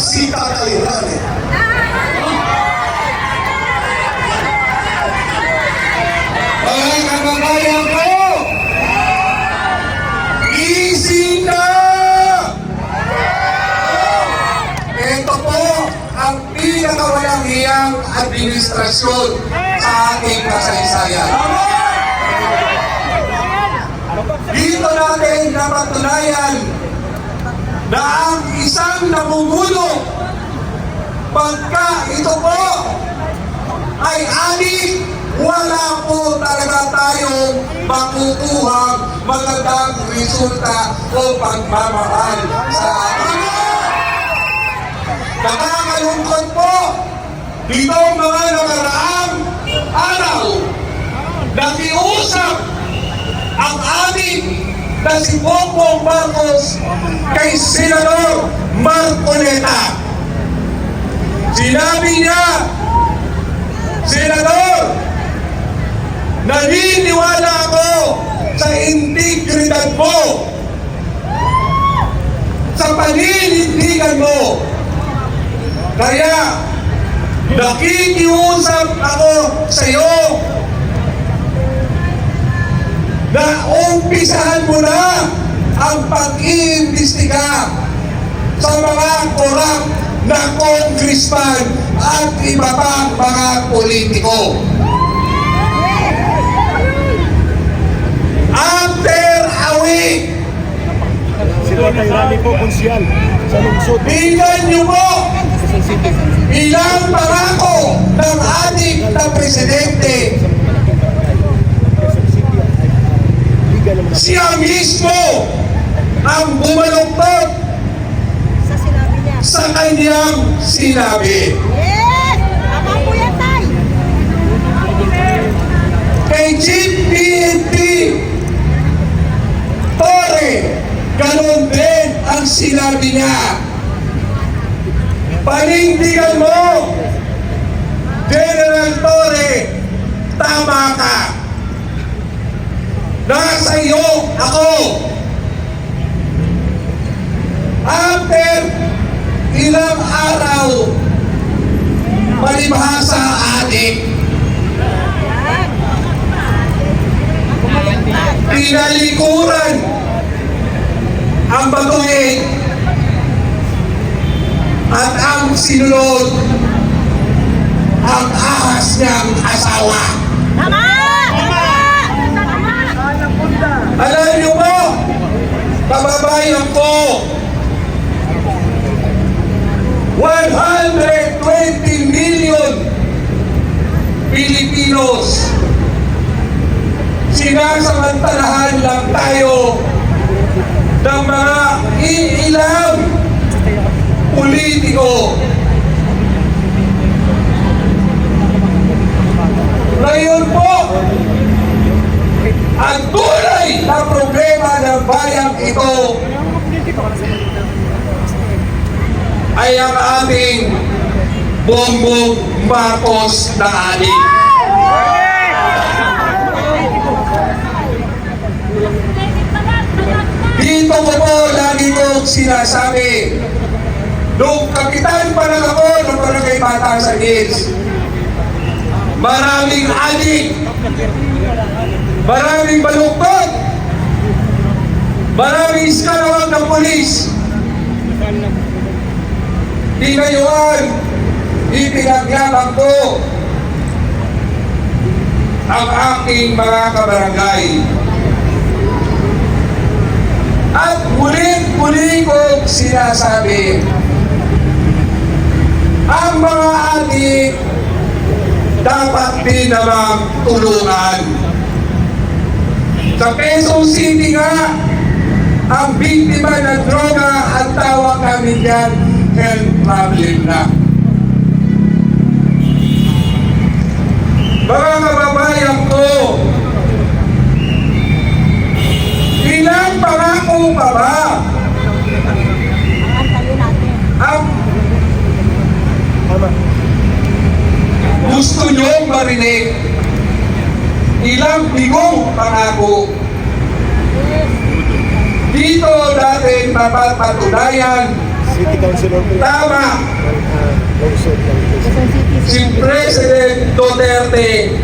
si Tatay Rane. Mga kababayan ko! Gising na! Ito po ang pinakawalang hiyang administrasyon sa ating kasaysayan. Dito natin napatunayan na ang isang namumuno. Pagka ito po ay anik, wala po talaga tayong makukuha magandang resulta o pagmamahal sa ating Nakakalungkot po dito mga nakaraang araw nakiusap ang ating na si Bongbong Marcos kay Senador Marcoleta. Sinabi niya Senador, naniniwala ako sa integridad mo, sa paninindigan mo. Kaya, nakikiusap ako sa iyo na umpisahan mo na ang pag-iimbestiga sa mga korap na congressman at iba pang mga politiko. After a week, bilan niyo po. Ilang pangako ng ating na presidente Liga naman siya mismo ang bumaluktot Sa sinabi niya. sa kanyang sinabi. Yes! Tama po yan, Tay. kay PNP Torre, ganun din ang sinabi niya. Panindigan mo, General Torre, tama ka. Nasa iyo ako. After ilang araw, palibhasa adik, pinalikuran ang batuin at ang sinunod ang ahas niyang asawa. Tama! Tama! Alam niyo po, kababayan ko, 120 million Pilipinos. Sinasamantalahan lang tayo ng mga iilang politiko. Ngayon po, ang tunay na problema ng bayang ito ay ang ating Bongbong Marcos na adik. Dito ko po lagi ko sinasabi, nung kapitan pa lang ako ng Barangay Bata sa Hills, maraming adik, maraming baluktot, maraming iskalawag ng polis. Di ngayon, ipinagyabang ko ang aking mga kabarangay. At muling-muli ko sinasabi, ang mga adik dapat din namang tulungan. Sa Quezon City nga, ang biktima ng droga, ang tawag namin yan, health problem na. Mga kababayan ko, ilang pangako pa ba ang gusto nyong marinig? Ilang bigong pangako dito natin mapapatunayan City Councilor po. Tama! Si President Duterte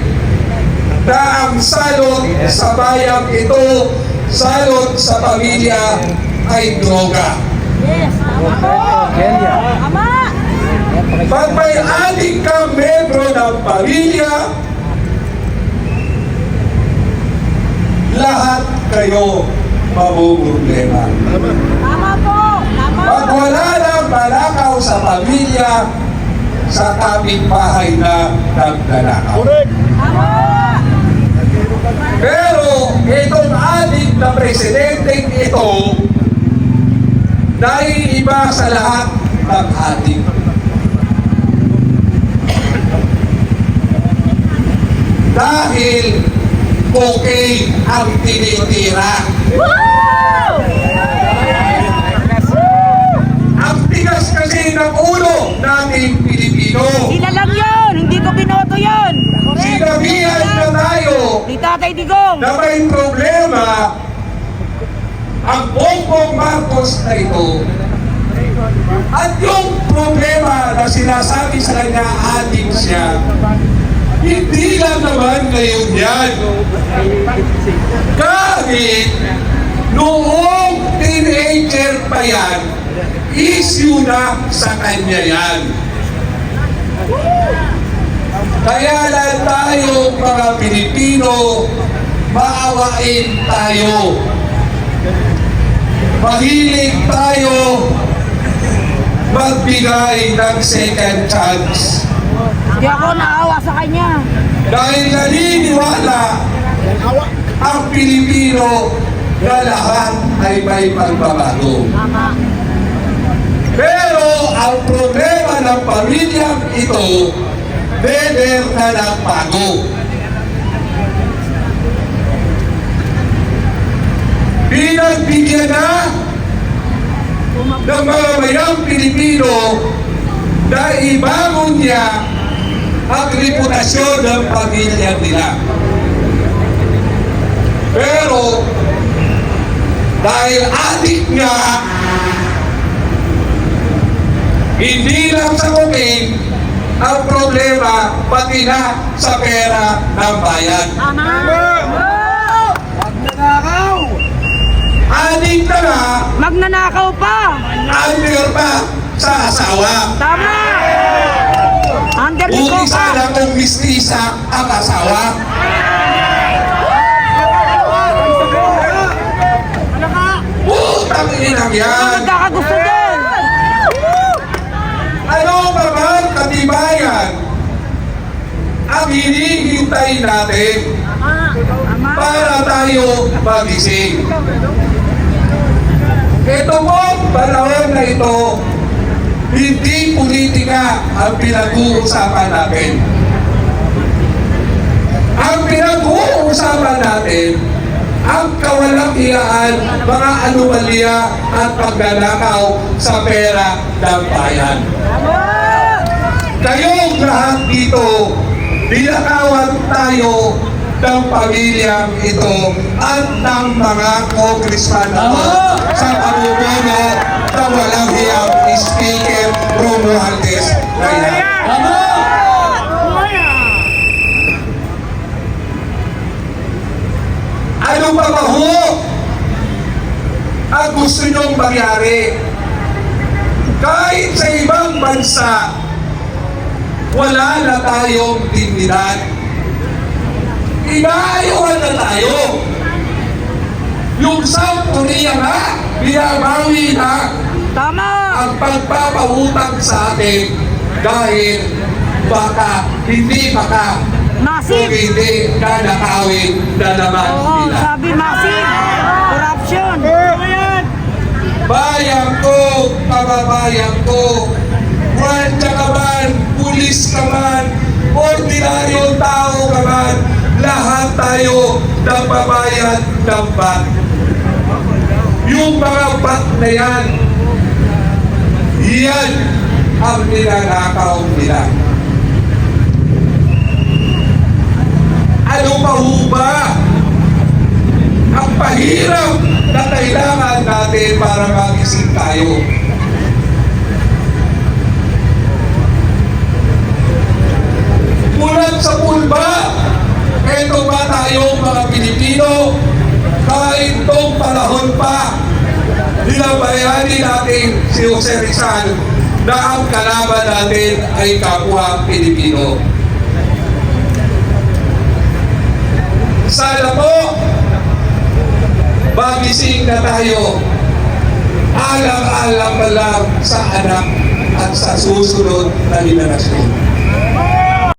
na ang salot sa bayang ito, salot sa pamilya ay droga. Yes, tama. Pag may adik kang membro ng pamilya, lahat kayo mamumroblema. Tama. Tama po. Tama. Pag wala ng balakaw sa pamilya, sa kapitbahay na. Tama. Pero itong adik na presidenteng ito, naiiba sa lahat ng adik. Dahil cocaine ang tinitira. Woo! Ang tigas kasi ng ulo nating Pilipino. Sila lang yun, hindi ko binoto yun. Sinabihan na tayo Ni Tatay Digong. na may problema ang Marcos na ito. At yung problema na sinasabi sa kanya adik siya. Hindi lang naman ngayon yan. Kahit noong teenager pa yan issue na sa kanya yan. Kaya lang tayo mga Pilipino, maawain tayo. Mahilig tayo magbigay ng second chance. Hindi ako naawa sa kanya. Dahil naniniwala ang Pilipino na lahat ay may pagbabago. Pero ang problema ng pamilyang ito, never na nagbago. Pinagbigyan na ng mga mayang Pilipino na ibangon niya ang reputasyon ng pamilya nila. Pero dahil adik nga hindi lang sa cocaine ang problema pati na sa pera ng bayan. Tama. Adik na Magnanakaw pa. under pa sa asawa. Tama. Under Buti Digong pa. sana kung mistisa ang asawa. Putang inang yan! nagkakagusto doon? Ano pa ba ang katibayan ang hinihintay natin para tayo magising? Ito po, panahon na ito, hindi politika ang pinag-uusapan natin. Ang pinag-uusapan natin, ang kawalang-iyaan, mga anomalya at pagnanakaw sa pera ng bayan. Kayong lahat dito, binakawan tayo ng pamilyang ito at ng mga congressman na to sa pamumuno ng walang hiyang Speaker Romualdez na yan. Ano pa ba ho ang gusto nyong mangyari? Kahit sa ibang bansa, wala na tayong dignidad. Inaayawan na tayo. Yung South Korea nga, binabawi na Tama. ang pagpapautang sa atin dahil baka hindi maka kung Massive. hindi nanakawin na naman Oo, nila. sabi massive. Corruption. Bayan ko, kababayan ko, kwansa ka man, pulis ka man, ordinaryong nagbabayad ng VAT. Yung mga VAT na yan, yan ang ninanakaw nila. Ano pa ho ba ang pahirap na kailangan natin para magising tayo? Mulat sa pulba, Pilipino, kahit noong panahon pa, binabayani natin si Jose Rizal na ang kalaban natin ay kapwa Pilipino. Sana po, magising na tayo. Alang-alang na lang sa anak at sa susunod na generasyon.